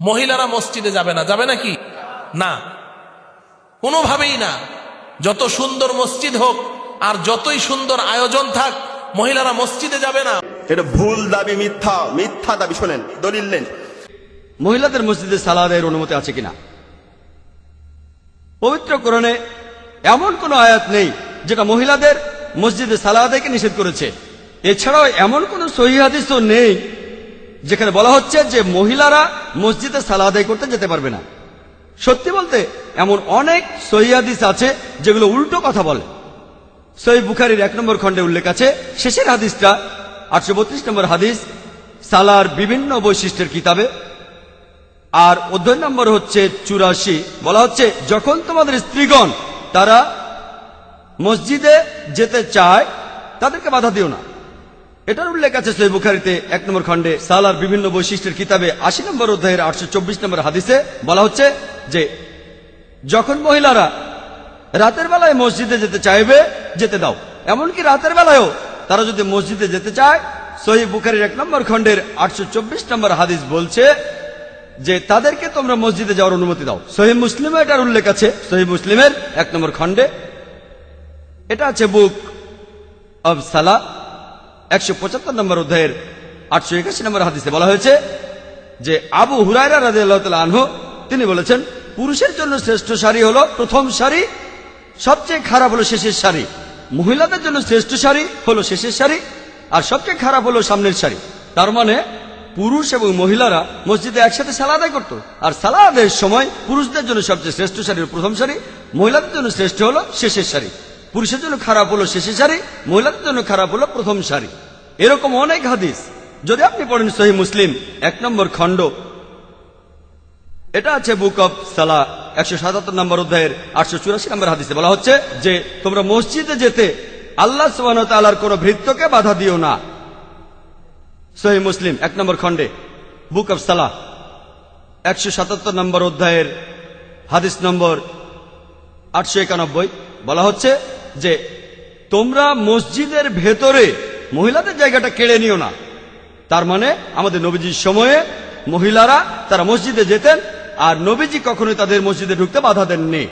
মহিলারা মসজিদে যাবে না যাবে নাকি? না। কোনোভাবেই না। যত সুন্দর মসজিদ হোক আর যতই সুন্দর আয়োজন থাক মহিলারা মসজিদে যাবে না। এটা ভুল দাবি মিথ্যা মিথ্যা দাবি শোনেন দলিল নেন। মহিলাদের মসজিদে সালাদের অনুমতি আছে কিনা? পবিত্র কোরআনে এমন কোন আয়াত নেই যেটা মহিলাদের মসজিদে সালাদাইকে নিষেধ করেছে। এছাড়াও এমন কোন সহি হাদিসও নেই যেখানে বলা হচ্ছে যে মহিলারা মসজিদে সালা আদায় করতে যেতে পারবে না। সত্যি বলতে, এমন অনেক সহি হাদিস আছে যেগুলো উল্টো কথা বলে। সহি বুখারির এক নম্বর খণ্ডে উল্লেখ আছে, শেষের হাদিসটা আটশো বত্রিশ নম্বর হাদিস, সালার বিভিন্ন বৈশিষ্ট্যের কিতাবে। আর অধ্যয়ন নম্বর হচ্ছে চুরাশি। বলা হচ্ছে, যখন তোমাদের স্ত্রীগণ তারা মসজিদে যেতে চায়, তাদেরকে বাধা দিও না। এটার উল্লেখ আছে সই বুখারিতে, এক নম্বর খণ্ডে, সালার বিভিন্ন বৈশিষ্ট্যের কিতাবে আশি নম্বর অধ্যায়ের আটশো চব্বিশ নম্বর হাদিসে বলা হচ্ছে যে, যখন মহিলারা রাতের বেলায় মসজিদে যেতে চাইবে, যেতে দাও। এমনকি রাতের বেলায়ও তারা যদি মসজিদে যেতে চায় সহি বুখারির এক নম্বর খণ্ডের আটশো চব্বিশ নম্বর হাদিস বলছে যে, তাদেরকে তোমরা মসজিদে যাওয়ার অনুমতি দাও। সহি মুসলিমে এটার উল্লেখ আছে সহি মুসলিমের এক নম্বর খণ্ডে। এটা আছে বুক অব সালা একশো পঁচাত্তর নম্বর অধ্যায়ের আটশো একাশি নম্বর হাদিসে বলা হয়েছে যে আবু হুরায়রা রাজি আল্লাহ আনহু, তিনি বলেছেন, পুরুষের জন্য শ্রেষ্ঠ শাড়ি হলো প্রথম শাড়ি, সবচেয়ে খারাপ হলো শেষের শাড়ি। মহিলাদের জন্য শ্রেষ্ঠ শাড়ি হলো শেষের শাড়ি, আর সবচেয়ে খারাপ হলো সামনের শাড়ি। তার মানে পুরুষ এবং মহিলারা মসজিদে একসাথে সালা আদায় করতো, আর সালা আদায়ের সময় পুরুষদের জন্য সবচেয়ে শ্রেষ্ঠ শাড়ি প্রথম শাড়ি, মহিলাদের জন্য শ্রেষ্ঠ হলো শেষের শাড়ি। পুরুষের জন্য খারাপ হলো শেষে শাড়ি, মহিলাদের জন্য খারাপ হলো প্রথম শাড়ি। এরকম অনেক হাদিস। যদি আপনি পড়েন সহি মুসলিম, এক নম্বর খণ্ড। এটা আছে বুক অফ সালা, একশো সাতাত্তর নম্বর অধ্যায়ের আটশো চুরাশি নম্বর হাদিসে বলা হচ্ছে যে, তোমরা মসজিদে যেতে আল্লাহ সুবাহ তালার কোন ভৃত্যকে বাধা দিও না। সহি মুসলিম, এক নম্বর খণ্ডে, বুক অফ সালা, একশো সাতাত্তর নম্বর অধ্যায়ের হাদিস নম্বর আটশো একানব্বই বলা হচ্ছে যে তোমরা মসজিদের ভেতরে মহিলাদের জায়গাটা কেড়ে নিও না। তার মানে আমাদের নবীজির সময়ে মহিলারা তারা মসজিদে যেতেন আর নবীজি কখনোই তাদের মসজিদে ঢুকতে বাধা দেননি।